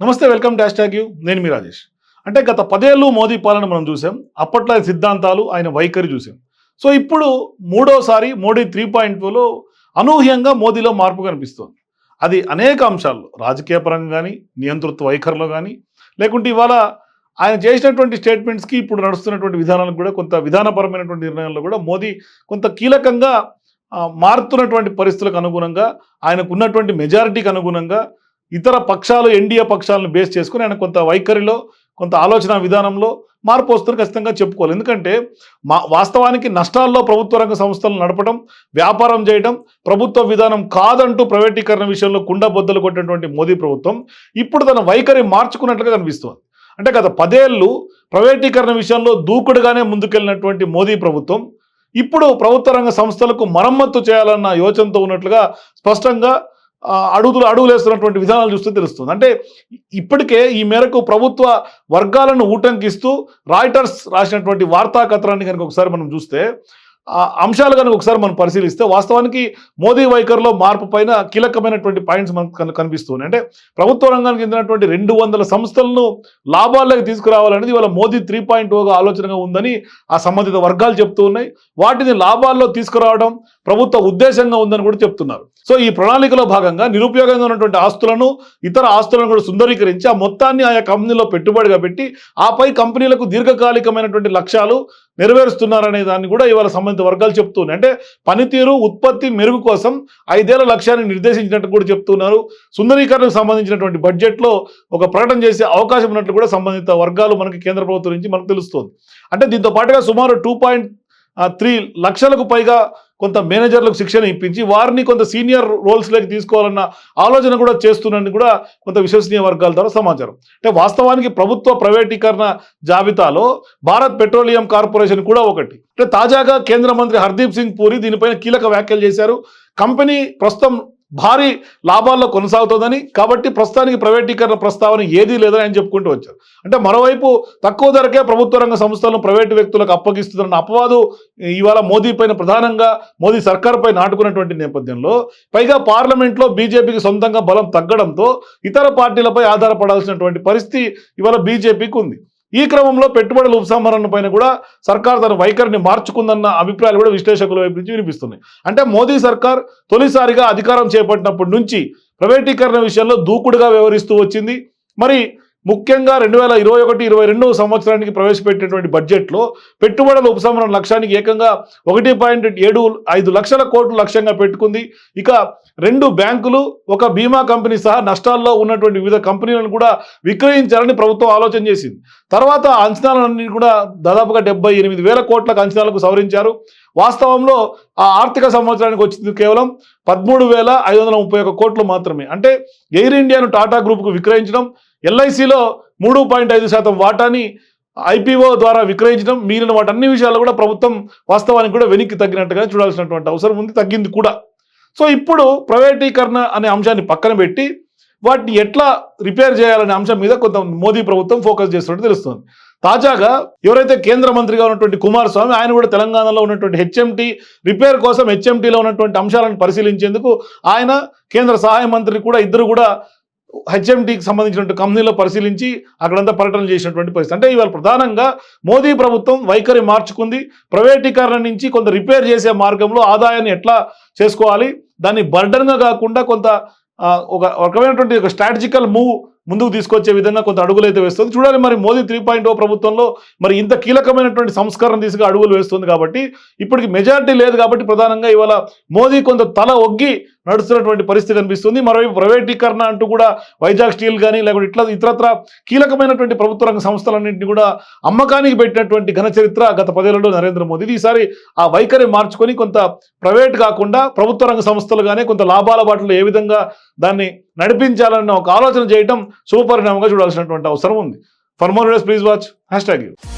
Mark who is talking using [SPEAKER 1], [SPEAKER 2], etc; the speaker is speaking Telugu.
[SPEAKER 1] నమస్తే వెల్కమ్ డాష్ ట్యాగ్ యూ. నేను మీ రాజేష్. అంటే గత పదేళ్ళు మోదీ పాలన మనం చూసాం. అప్పట్లో ఆయన సిద్ధాంతాలు ఆయన వైఖరి చూసాం. సో ఇప్పుడు మూడోసారి మోడీ త్రీ పాయింట్ టూలో అనూహ్యంగా మోదీలో మార్పు కనిపిస్తోంది. అది అనేక అంశాల్లో రాజకీయ పరంగా కానీ నియంతృత్వ వైఖరిలో కానీ లేకుంటే ఇవాళ ఆయన చేసినటువంటి స్టేట్మెంట్స్కి ఇప్పుడు నడుస్తున్నటువంటి విధానాలకు కూడా కొంత విధానపరమైనటువంటి నిర్ణయాల్లో కూడా మోదీ కొంత కీలకంగా మారుతున్నటువంటి పరిస్థితులకు అనుగుణంగా ఆయనకున్నటువంటి మెజారిటీకి అనుగుణంగా ఇతర పక్షాలు ఎన్డీఏ పక్షాలను బేస్ చేసుకుని ఆయన కొంత వైఖరిలో కొంత ఆలోచన విధానంలో మార్పు వస్తుంది ఖచ్చితంగా చెప్పుకోవాలి. ఎందుకంటే మా వాస్తవానికి నష్టాల్లో ప్రభుత్వ రంగ సంస్థలను నడపడం వ్యాపారం చేయడం ప్రభుత్వ విధానం కాదంటూ ప్రైవేటీకరణ విషయంలో కుండబొద్దలు కొట్టినటువంటి మోదీ ప్రభుత్వం ఇప్పుడు తన వైఖరి మార్చుకున్నట్లుగా కనిపిస్తోంది. అంటే గత పదేళ్ళు ప్రైవేటీకరణ విషయంలో దూకుడుగానే ముందుకెళ్ళినటువంటి మోదీ ప్రభుత్వం ఇప్పుడు ప్రభుత్వ రంగ సంస్థలకు మరమ్మత్తు చేయాలన్న యోచనతో ఉన్నట్లుగా స్పష్టంగా అడుగులు అడుగులేస్తున్నటువంటి విధానాలు చూస్తే తెలుస్తుంది. అంటే ఇప్పటికే ఈ మేరకు ప్రభుత్వ వర్గాలను ఊటంకిస్తూ రాయిటర్స్ రాసినటువంటి వార్తా కథనాన్ని కనుక ఒకసారి మనం చూస్తే అంశాలు కనుక ఒకసారి మనం పరిశీలిస్తే వాస్తవానికి మోదీ వైఖరిలో మార్పు పైన కీలకమైనటువంటి పాయింట్స్ మనకు కనిపిస్తున్నాయి. అంటే ప్రభుత్వ రంగానికి చెందినటువంటి రెండు వందల సంస్థలను లాభాల్లోకి తీసుకురావాలనేది ఇవాళ మోదీ త్రీ పాయింట్ ఓగా ఆలోచనగా ఉందని ఆ సంబంధిత వర్గాలు చెప్తూ ఉన్నాయి. వాటిని లాభాల్లో తీసుకురావడం ప్రభుత్వ ఉద్దేశంగా ఉందని కూడా చెప్తున్నారు. సో ఈ ప్రణాళికలో భాగంగా నిరుపయోగంగా ఉన్నటువంటి ఆస్తులను ఇతర ఆస్తులను కూడా సుందరీకరించి ఆ మొత్తాన్ని ఆయా కంపెనీలో పెట్టుబడిగా పెట్టి ఆపై కంపెనీలకు దీర్ఘకాలికమైనటువంటి లక్ష్యాలు నెరవేరుస్తున్నారనే దాన్ని కూడా ఇవాళ సంబంధిత వర్గాలు చెప్తున్నాయి. అంటే పనితీరు ఉత్పత్తి మెరుగు కోసం ఐదేళ్ళ లక్ష్యాన్ని నిర్దేశించినట్టు కూడా చెప్తున్నారు. సుందరీకరణకు సంబంధించినటువంటి బడ్జెట్లో ఒక ప్రకటన చేసే అవకాశం ఉన్నట్లు కూడా సంబంధిత వర్గాలు మనకి కేంద్ర ప్రభుత్వం నుంచి మనకు తెలుస్తుంది. అంటే దీంతో పాటుగా సుమారు టూ పాయింట్ త్రీ లక్షలకు పైగా కొంత మేనేజర్లకు శిక్షణ ఇప్పించి వారిని కొంత సీనియర్ రోల్స్లోకి తీసుకోవాలన్న ఆలోచన కూడా చేస్తున్నని కూడా కొంత విశ్వసనీయ వర్గాల ద్వారా సమాచారం. అంటే వాస్తవానికి ప్రభుత్వ ప్రైవేటీకరణ జాబితాలో భారత్ పెట్రోలియం కార్పొరేషన్ కూడా ఒకటి. అంటే తాజాగా కేంద్ర మంత్రి హర్దీప్ సింగ్ పూరి దీనిపైన కీలక వ్యాఖ్యలు చేశారు. కంపెనీ ప్రస్తుతం భారీ లాభాల్లో కొనసాగుతోందని కాబట్టి ప్రస్తుతానికి ప్రైవేటీకరణ ప్రస్తావన ఏదీ లేదని ఆయన చెప్పుకుంటూ వచ్చారు. అంటే మరోవైపు తక్కువ ధరకే ప్రభుత్వ రంగ సంస్థలను ప్రైవేటు వ్యక్తులకు అప్పగిస్తుందన్న అపవాదు ఇవాళ మోదీ పైన ప్రధానంగా మోదీ సర్కార్ పై నాటుకున్నటువంటి నేపథ్యంలో పైగా పార్లమెంట్లో బీజేపీకి సొంతంగా బలం తగ్గడంతో ఇతర పార్టీలపై ఆధారపడాల్సినటువంటి పరిస్థితి ఇవాళ బీజేపీకి ఉంది. ఈ క్రమంలో పెట్టుబడుల ఉపసంహరణ పైన కూడా సర్కార్ తన వైఖరిని మార్చుకుందన్న అభిప్రాయాలు కూడా విశ్లేషకుల వైపు నుంచి వినిపిస్తున్నాయి. అంటే మోదీ సర్కార్ తొలిసారిగా అధికారం చేపట్టినప్పటి నుంచి ప్రైవేటీకరణ విషయంలో దూకుడుగా వ్యవహరిస్తూ వచ్చింది. మరి ముఖ్యంగా రెండు వేల ఇరవై ఒకటి ఇరవై రెండవ సంవత్సరానికి ప్రవేశపెట్టినటువంటి బడ్జెట్లో పెట్టుబడుల ఉపశమనం లక్ష్యానికి ఏకంగా ఒకటి పాయింట్ ఏడు ఐదు లక్షల కోట్లు లక్ష్యంగా పెట్టుకుంది. ఇక రెండు బ్యాంకులు ఒక బీమా కంపెనీ సహా నష్టాల్లో ఉన్నటువంటి వివిధ కంపెనీలను కూడా విక్రయించాలని ప్రభుత్వం ఆలోచన చేసింది. తర్వాత ఆ అంచనాలన్నీ కూడా దాదాపుగా డెబ్బై ఎనిమిది వేల కోట్లకు అంచనాలకు సవరించారు. వాస్తవంలో ఆ ఆర్థిక సంవత్సరానికి వచ్చింది కేవలం పదమూడు వేల ఐదు వందల ముప్పై ఒక్క కోట్లు మాత్రమే. అంటే ఎయిర్ ఇండియాను టాటా గ్రూప్కు విక్రయించడం ఎల్ఐసిలో మూడు పాయింట్ ఐదు శాతం వాటాని ఐపీఓ ద్వారా విక్రయించడం మిగిలిన వాటి అన్ని విషయాల్లో కూడా ప్రభుత్వం వాస్తవానికి కూడా వెనక్కి తగ్గినట్టుగా చూడాల్సినటువంటి అవసరం ఉంది తగ్గింది కూడా. సో ఇప్పుడు ప్రైవేటీకరణ అనే అంశాన్ని పక్కన పెట్టి వాటిని ఎట్లా రిపేర్ చేయాలనే అంశం మీద కొంత మోదీ ప్రభుత్వం ఫోకస్ చేస్తున్నట్టు తెలుస్తుంది. తాజాగా ఎవరైతే కేంద్ర మంత్రిగా ఉన్నటువంటి కుమారస్వామి ఆయన కూడా తెలంగాణలో ఉన్నటువంటి హెచ్ఎంటీ రిపేర్ కోసం హెచ్ఎంటీలో ఉన్నటువంటి అంశాలను పరిశీలించేందుకు ఆయన కేంద్ర సహాయ మంత్రి కూడా ఇద్దరు కూడా హెచ్ఎండికి సంబంధించినటువంటి కంపెనీలో పరిశీలించి అక్కడంతా పర్యటన చేసినటువంటి పరిస్థితి. అంటే ఇవాళ ప్రధానంగా మోదీ ప్రభుత్వం వైఖరి మార్చుకుంది. ప్రైవేటీకరణ నుంచి కొంత రిపేర్ చేసే మార్గంలో ఆదాయాన్ని ఎట్లా చేసుకోవాలి? దాన్ని బర్డన్గా కాకుండా కొంత ఒక రకమైనటువంటి ఒక స్ట్రాటజికల్ మూవ్ ముందుకు తీసుకొచ్చే విధంగా కొంత అడుగులు అయితే వేస్తుంది. చూడాలి మరి మోదీ త్రీ పాయింట్ ఓ ప్రభుత్వంలో మరి ఇంత కీలకమైనటువంటి సంస్కరణ తీసుకు అడుగులు వేస్తుంది కాబట్టి ఇప్పటికి మెజారిటీ లేదు కాబట్టి ప్రధానంగా ఇవాళ మోదీ కొంత తల ఒగ్గి నడుస్తున్నటువంటి పరిస్థితి కనిపిస్తుంది మరోవైపు ప్రైవేటీకరణ అంటూ కూడా వైజాగ్ స్టీల్ కానీ లేకుంటే ఇట్లా ఇతరత్ర కీలకమైనటువంటి ప్రభుత్వ రంగ సంస్థలన్నింటినీ కూడా అమ్మకానికి పెట్టినటువంటి ఘన చరిత్ర గత పదేళ్ళలో నరేంద్ర మోదీ. ఈసారి ఆ వైఖరి మార్చుకొని కొంత ప్రైవేట్ కాకుండా ప్రభుత్వ రంగ సంస్థలుగానే కొంత లాభాల బాటలో ఏ విధంగా దాన్ని నడిపించాలన్న ఒక ఆలోచన చేయటం శుభపరిణామంగా చూడాల్సినటువంటి అవసరం ఉంది. For more please watch hashtag you